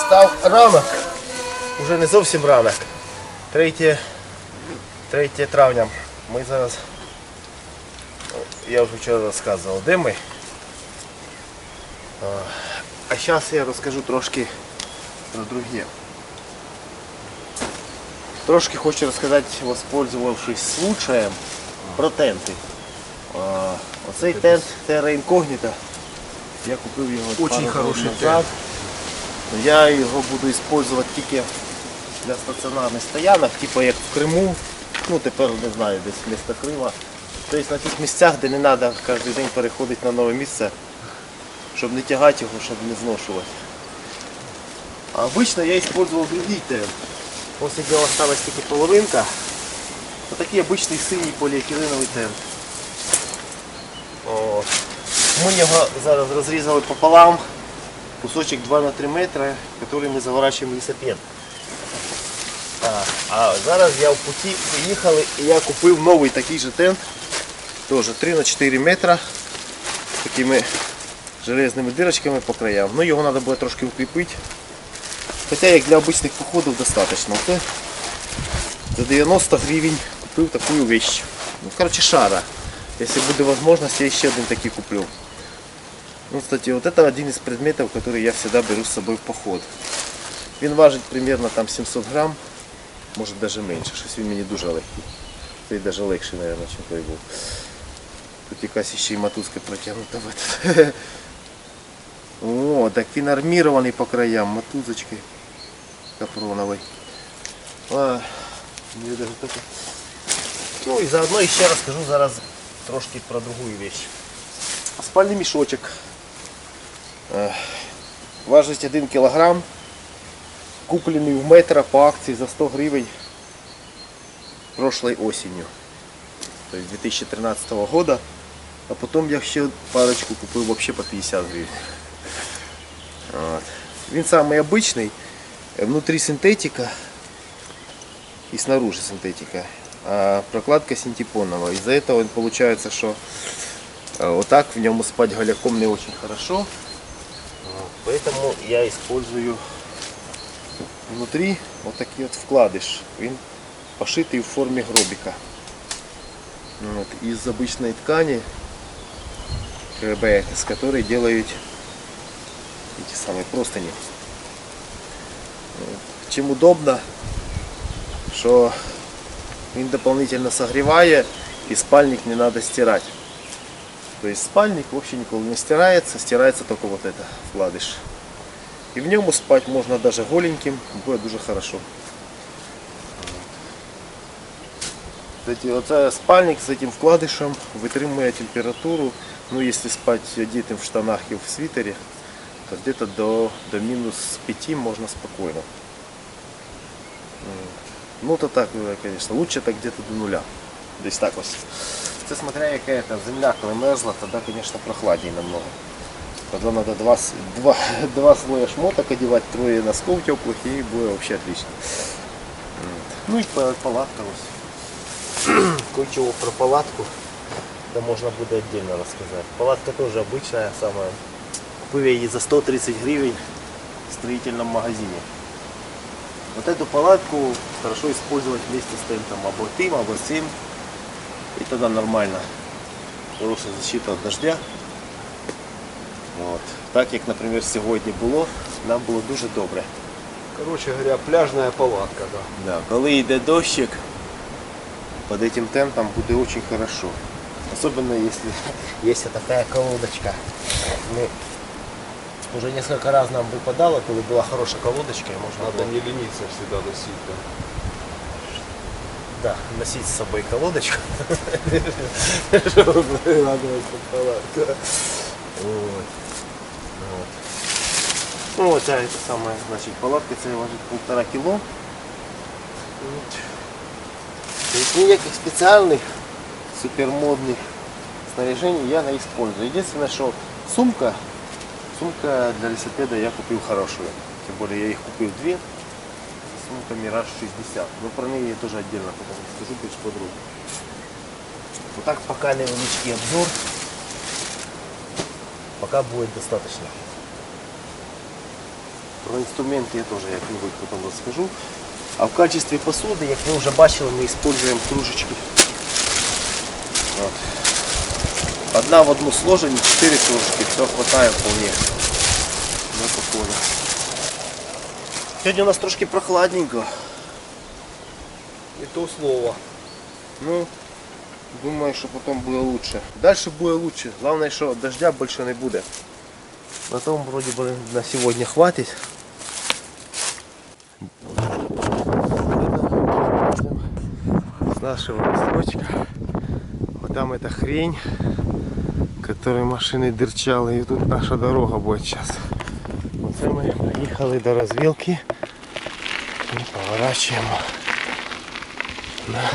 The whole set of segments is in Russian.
Настав, ранок. Уже не зовсім ранок. 3, 3 травня. Ми зараз. Я вже вчора розказував, де ми. А, зараз я розкажу трошки про друге. Трошки хочу розказати, воспользувавшись случаєм, про тенти. Оцей тент Terra Incognita. Я купив його Очень пару хороший років назад. Я його буду використовувати тільки для стаціонарних стоянок, типу як в Криму, ну тепер не знаю, десь місто Крима. Тобто на тих місцях, де не треба кожен день переходити на нове місце, щоб не тягати його, щоб не зношувати. А обично я використовував другий тент. Ось нього осталась тільки половинка. Отакий обичний синій поліетиленовий. О, Ми його зараз розрізали пополам, кусочек 2 на 3 метри, який ми заворачуємо в лісопед. А, зараз я в путі приїхали і я купив новий такий же тент. Теж 3 на 4 метра такими железними дирочками по краям. Ну його треба буде трошки укріпити. Хоча як для обичних походів достатньо. Це за 90 гривень купив таку вещь. Ну, короче, шара. Если будет возможность, я еще один такой куплю. Ну, кстати, вот это один из предметов, который я всегда беру с собой в поход. Він важить примерно там 700 грам, може даже менше, щось він мені дуже легкий. Цей даже легший, наверное, ніж той був. Тут якась ще й мотузка протягнута в этот. О, так він армірований по краям, мотузочкой капроновой. А, мені даже таке. Ну і заодно ще розкажу зараз трошки про другу вещь. Спальний мішочок. Е, Важить 1 кг. Куплений в метро по акції за 100 гривень прошлой осенью. То есть 2013 года. А потом я ще парочку купив вообще по 50 гривень. От. Він самый обычный. Внутри синтетика и снаружи синтетика. А прокладка синтепоновая. Из-за этого он получается, что э, вот так в нем спать голяком не очень хорошо. Поэтому я использую внутри вот такие вот вкладыш. Он пошитый в форме гробика. Вот. Из обычной ткани КБ, с которой делают эти самые простыни. Вот. Чем удобно, что він дополнительно согревает и спальник не надо стирать. То есть спальник вообще никогда не стирается, стирается только вот это, вкладыш. И в нем спать можно даже голеньким, будет дуже хорошо. Оце спальник з цим вкладишем витримує температуру, ну если спать одетым в штанах и в свитере, то где-то до, до минус 5 можно спокойно. Ну то так, е, конечно, лучше так где-то до нуля. Десь так ось. Це смотря яка это земля, коли мерзла, тоді, конечно, прохладнее намного. Тогда надо два, два, два слоя шмоток одевать, трое носков теплых и будет вообще отлично. Ну па- палатка ось. Кое-чего про палатку, да можно будет отдельно рассказать. Палатка тоже обычная, самая. Купил я ее за 130 гривен в строительном магазине. Вот эту палатку хорошо использовать вместе с тентом. Або тым, або тем. И тогда нормально. Хорошая защита от дождя. Вот. Так як, наприклад, сьогодні було, нам було дуже добре. Короче говоря, пляжная палатка, да. Да, коли йде дощик, под этим тентом буде очень хорошо. Особенно если есть такая колодочка. Мы уже несколько раз нам выпадало, коли была хорошая колодочка, и можно Надо было не лениться всегда носить, да. да, носить с собой колодочку. Чтобы радоваться палатка. Вот. Вот. Ну, вот ця это самая, значит, палатка це важить полтора кіло. От. Тобто ніяких спеціальних супермодних снаряжений я не использую. Единственное, что сумка, сумка для велосипеда я купил хорошую. Тем более я их купил две. Сумка Мираж 60. Но про неї я тоже отдельно потом скажу більш подробно. Вот так пока невеличкий обзор. Пока будет достаточно. Про інструменти я теж як-небудь потім розкажу. А в качестві посуди, як ви вже бачили, ми використовуємо кружечки. От. Одна в одну сложені, чотири кружки, все хватає вполне. На походу. Сьогодні у нас трошки прохладненько. И то слово. Ну, думаю, що потім буде лучше. Далі буде лучше. Головне, що дождя більше не буде. На тому вроді би на сьогодні хватить. С нашего листочка. Вот там эта хрень, которой машины дырчали. И тут наша дорога будет сейчас. Оце ми приїхали до розвілки і поворачуємо на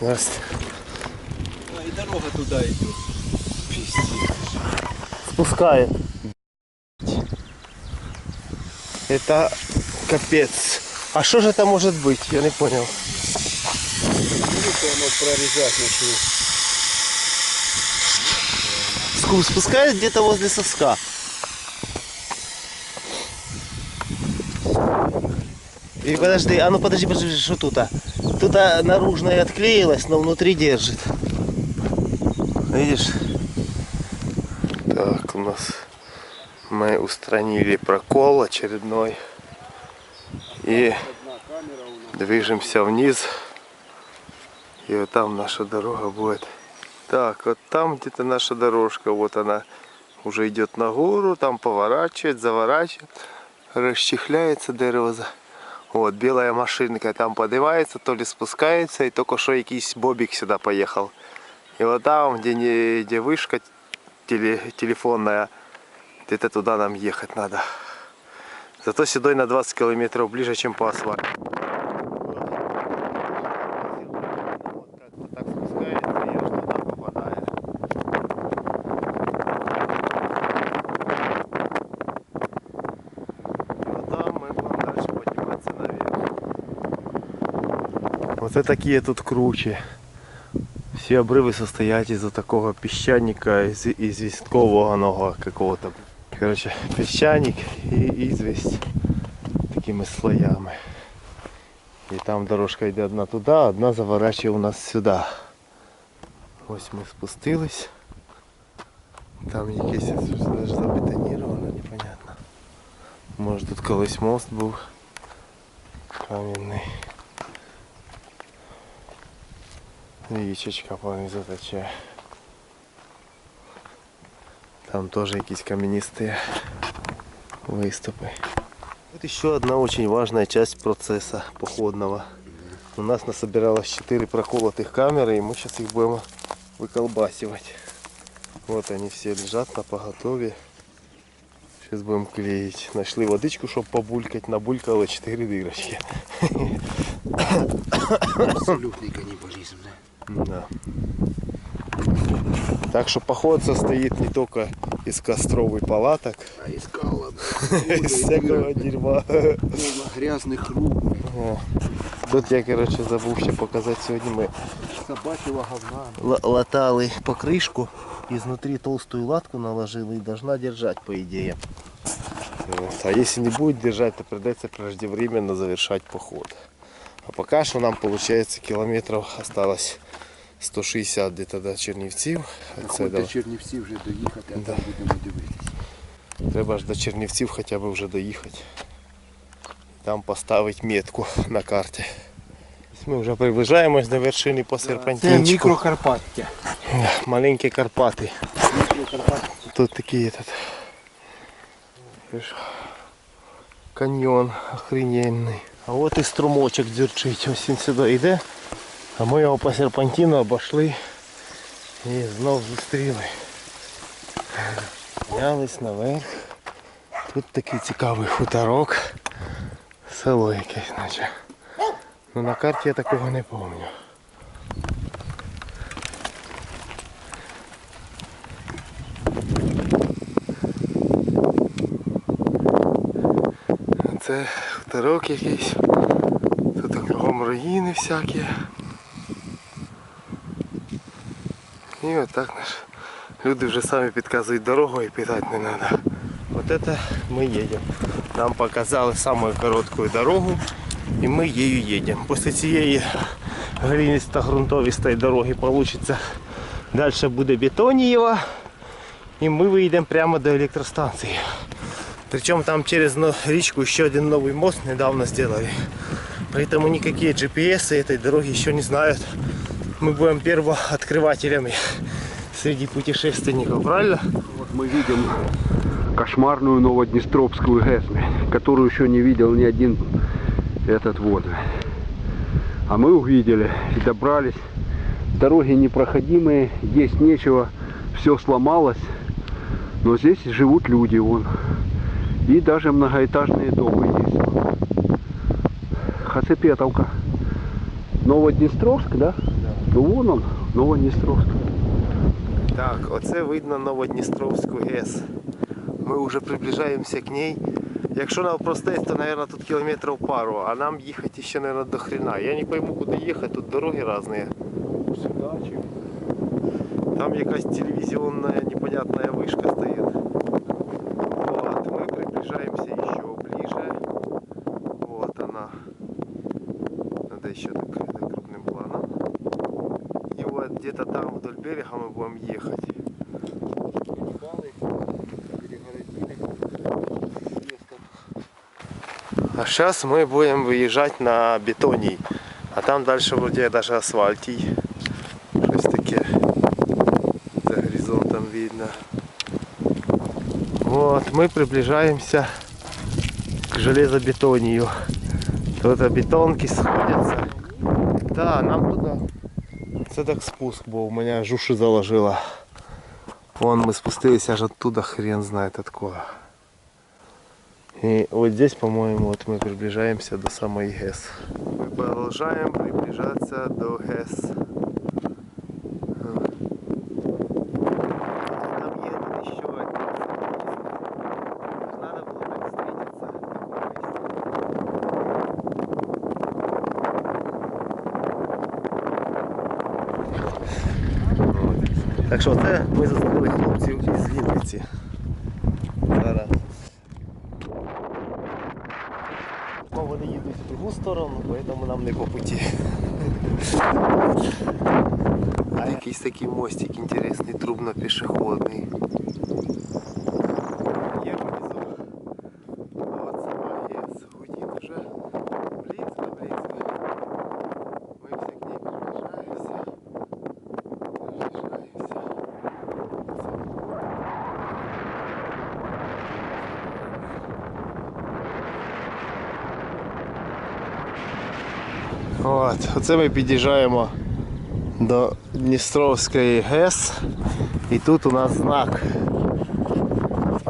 Здрасте. А и дорога туда идет. спускает. Это капец. А что же это может быть? Я не понял. Ну-ка оно прорезать начнет. Ску- Спускает где-то возле соска. И подожди, а ну подожди, подожди, что тут? а? Тут а, наружная отклеилась, но внутри держит. Видишь? Так, у нас мы устранили прокол очередной. И движемся вниз. И вот там наша дорога будет. Так, вот там где-то наша дорожка. Вот она уже идет на гору. Там поворачивает, заворачивает. Расчехляется дерево. Вот, белая машинка там поднимается, то ли спускается. И только что якийсь бобик сюда поехал. И вот там, где, не, где вышка теле, телефонная, где-то туда нам ехать надо. Зато сюда на 20 километров ближе, чем по асфальту. Вот это такие тут круче. Все обрывы состоят из вот такого песчаника, из известкового какого-то. Короче, песчаник и известь такими слоями. І там дорожка йде одна туди, а одна заворачує у нас сюди. Ось ми спустились. Там якесь навіть забетоніровано, непонятно. Може тут колись мост був кам'яний. Річечка понизу тече. Там теж якісь кам'янисті виступи. Вот еще одна очень важная часть процесса походного. У нас насобиралось 4 проколотых камеры, и мы сейчас их будем выколбасивать. Вот они все лежат на поготове. Сейчас будем клеить. Нашли водичку, чтобы побулькать. Набулькало 4 дырочки. Абсолютный каннибализм, да? Так что поход состоит не только из костров и палаток, А искала, из всякого дерьма. грязных рук, Тут я, короче, забув ще показати сьогодні ми собачьего говна. латали покрышку, изнутри толстую латку наложили и должна держать, по идее. Вот. А если не будет держать, то придется преждевременно завершать поход. А пока что нам получается километров осталось 160 где-то до Чернівців. Це до- Чернівців вже доїхати, а Да. там будемо дивитися. Треба ж до Чернівців хоча б вже доїхати. Там поставити метку на карті. Ми вже приближаємось до вершини по серпантинчику. мікрокарпаття. Маленькі Карпати. Мікрокарпаття. Тут такий этот каньйон охрененний. А от і струмочок дзюрчить. Ось він сюди йде. А ми його по серпантину обійшли і знов зустріли. Піднялись наверх. Тут такий цікавий хуторок. Село якесь наче. Ну на карті я такого не пам'ятаю. Це хуторок якийсь. Тут кругом руїни всякі. І отак наш. Люди вже самі підказують дорогу і питати не треба. От вот это мы едем. Нам показали самую короткую дорогу, и мы ею едем. После цієї глинисто-грунтовістої дороги получится дальше буде Бетонієва, і ми вийдемо прямо до електростанції. Причем там через ну, речку еще один новый мост недавно сделали. Поэтому никакие GPS этой дороги еще не знают. Мы будем первооткрывателями среди путешественников, правильно? Вот мы видим кошмарную Новоднестровскую ГЭС, которую еще не видел ни один этот вот. А мы увидели и добрались. Дороги непроходимые, есть нечего, все сломалось. Но здесь живут люди, вон. И даже многоэтажные дома есть. Хацепетовка. Новоднестровск, да? Ну вон он, Новоднестровск. Так, оце видно Новодністровську ГЕС. Ми вже приближаємося к ней. Якщо на простець, то, мабуть, тут кілометрів пару, а нам їхати ще, мабуть, до хрена. Я не пойму, куди їхати, тут дороги різні. Там якась телевизионная непонятная вышка стоит. Вот, мы приближаемся где-то там вдоль берега мы будем ехать. А сейчас мы будем выезжать на бетоний. А там дальше вроде даже асфальтий. Щось таке за горизонтом видно. Вот, мы приближаемся к железобетонию. Тут бетонки сходятся. Да, нам туда. Це так спуск був, мене аж уши заложило. Вон мы спустились аж оттуда, хрен знает откуда. И вот здесь, по-моему, вот мы приближаемся до самой ГЭС. Мы продолжаем приближаться до ГЭС. Так що це ми зустріли хлопців із Вінниці. Зараз. Вони їдуть в другу сторону, поэтому нам не по путі. А якийсь такий мостик інтересний, трубно-пішохідний. Є оце ми під'їжджаємо до Дністровської ГЕС. І тут у нас знак.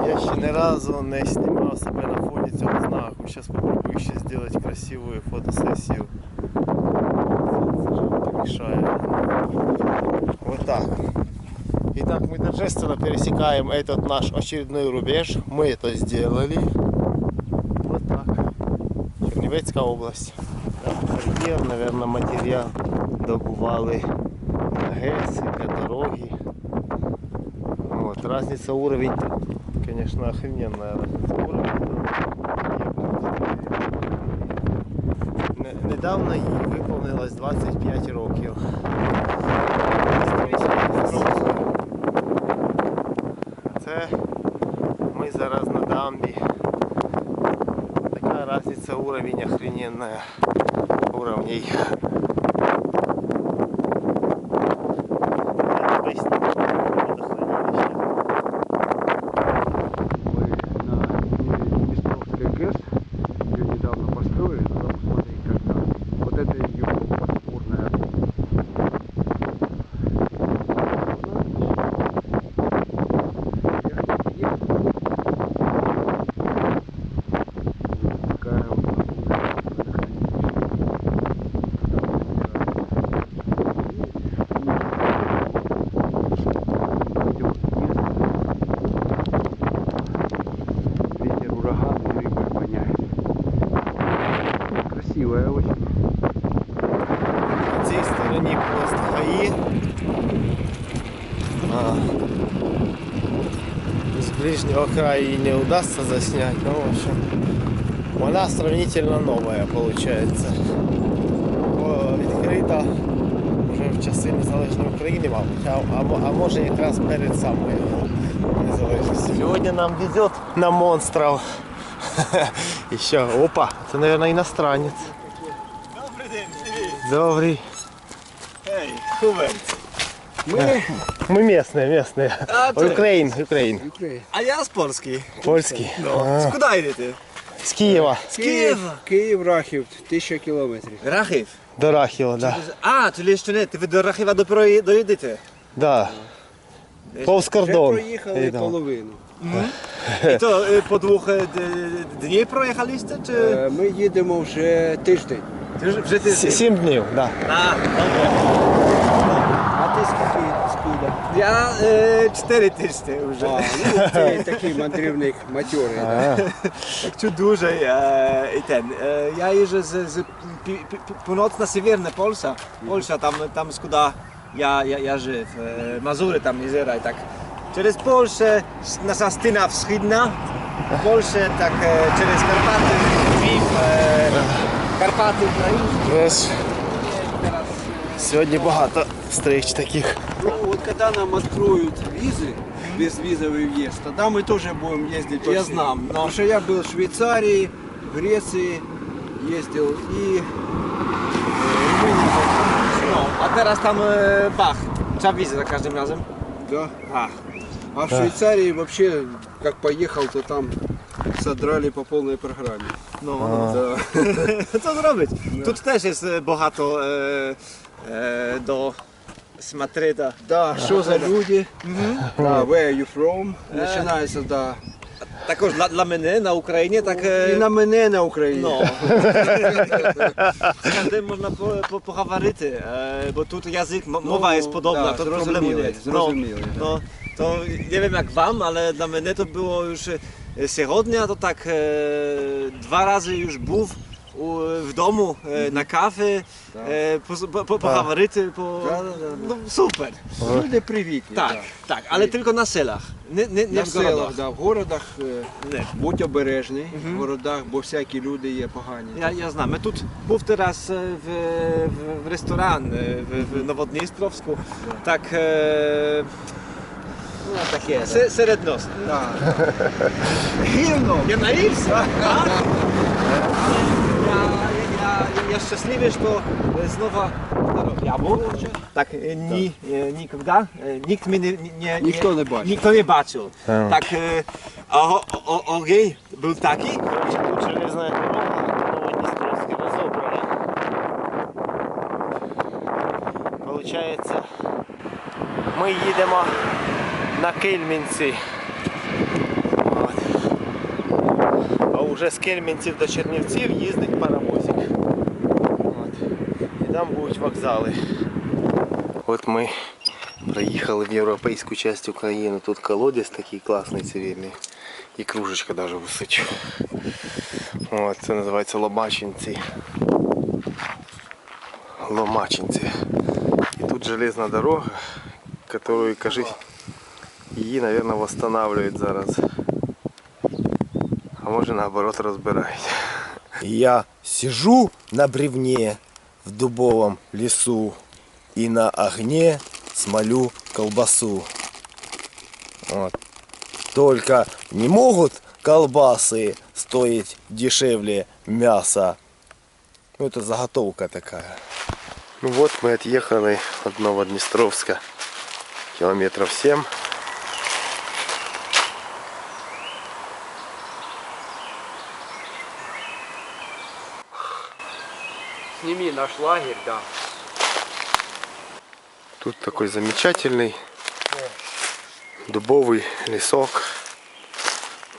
Я ще ні разу не знімав себе на фоні цього знаку. Зараз спробую ще зробити красиву фотосесію. Сонце мешает. Вот так. Итак, мы торжественно пересекаем этот наш очередной рубеж. Мы это сделали. Вот так. Чернівецька область. Кар'єр, наверное, матеріал добували ГЕС для дороги. Вот. Разница уровень конечно, охрененная разница уровень. Недавно їй виповнилось 25 років. Це ми зараз на дамбі. Така разниця уровень охрененная уровней. Я поясню, что такое водохранилище. Мы на Днестровской ГЭС, ее недавно построили, надо посмотреть когда. Вот это ее подпорная. Такая вот ближнего края и не удастся заснять, но в общем она сравнительно новая получается. Бо Відкрита вже в часи незалежної України, мабуть, а, а, мо- а може якраз перед самою незалежністю. Сьогодні нам везет на монстров. І що, опа, це, мабуть, іностранець. Добрий день, привіт. Добрий. Ей, Хувер. Мы Ми місні, місні. А, ти? Україн, Україн. А я з Польський. Польський. З куди йдете? З Києва. З Києва. Київ, Рахів, тисяча кілометрів. Рахів. До Рахіва, да. А, то ще не, ви до Рахіва допро доїдете. Да. Повз Вже кордон. проїхали Йдемо. половину. І то е, по двох е, д- днів проїхалiste, чи Е, Ми їдемо вже тиждень. Ти вже ти? Сім днів, да. А, добре. А ти скільки скуда? Я е, чотири тижні вже. А, ну, ти такий мандрівник матьорий. да? Так чу дуже е, і ten. Е, я їжджу з, з пі- пі- пі- północna северна Польща. Польща там, там скуда я, я, я жив. Е, Мазури там єзера і так. Через Польщę, nasza styna wschodnia, Польща, так е, через Карпати, Львів, е, Карпати, Українські. Сьогодні багато встреч таких. Ну, вот когда нам откроют визы, безвизовый въезд, тогда мы тоже будем ездить. Я по всей. знам, но- Потому что я был в Швейцарии, в Греции ездил и э, Румынии. no, a teraz tam e, Bach. Trzeba wizę za każdym razem. Да. A, А в Швейцарии вообще, как поехал, то там содрали по полной программе. no, no. Да. Co zrobić? Tu też jest e, bogato e, e, do Smatryda. Да, что за люди? Да, where are you from? Начинается, да. Також dla, dla mnie na Ukrainie tak e, И на мене на Украине. no. Z każdym można po, po, po hawaryty, e, bo tu język, mo- mowa jest podobna, da, to problemu zrozumiałe, nie jest. No, to nie wiem jak wam, ale dla mnie to było już e, Sierodnia, to tak e, dwa razy już był u, w domu e, na kawy, e, po, po, po, po hawaryty, po, Da, da, da. no super. Люди привітні. Nie, nie На селах, городах. да, в городах е, Nie. будь обережний, в городах, бо всякі люди є погані. Ja, ja znam. My tu był teraz e, w, w, w restoran e, w, w Nowodniestrowsku. Tak. E, Ну, таке. se! Ja na Irsa! я счастливее, что снова здоров. Я был лучше. Так, ни, никогда, никто меня не, никто не бачил. Никто не бачил. Е, а. Так, э, о, о, огей был такий. Железная Получається, ми їдемо на Кельмінці. От. А вже з Кельмінців до Чернівців їздить паром. От. І там будуть вокзали. От ми приїхали в європейську частину України. Тут колодязь такий класний цивільний. І кружечка даже висить. От, це називається Ломачинці. Ломачинці. І тут железна дорога, яку, кажись, її, мабуть, восстанавливають зараз. А може наоборот розбирають. Я сижу на бревне в дубовом лесу и на огне смолю колбасу. Вот. Только не могут колбасы стоить дешевле мяса. Ну, это заготовка такая. Ну вот мы отъехали от Новоднестровска. Километров 7. Наш лагерь, да. Тут такой замечательный дубовый лесок.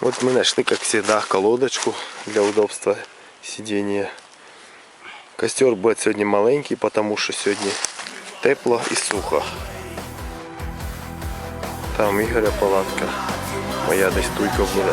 Вот мы нашли, как всегда, колодочку для удобства сидения. Костер будет сегодня маленький, потому что сегодня тепло и сухо. Там Ігоря палатка. Моя десь туйка буде.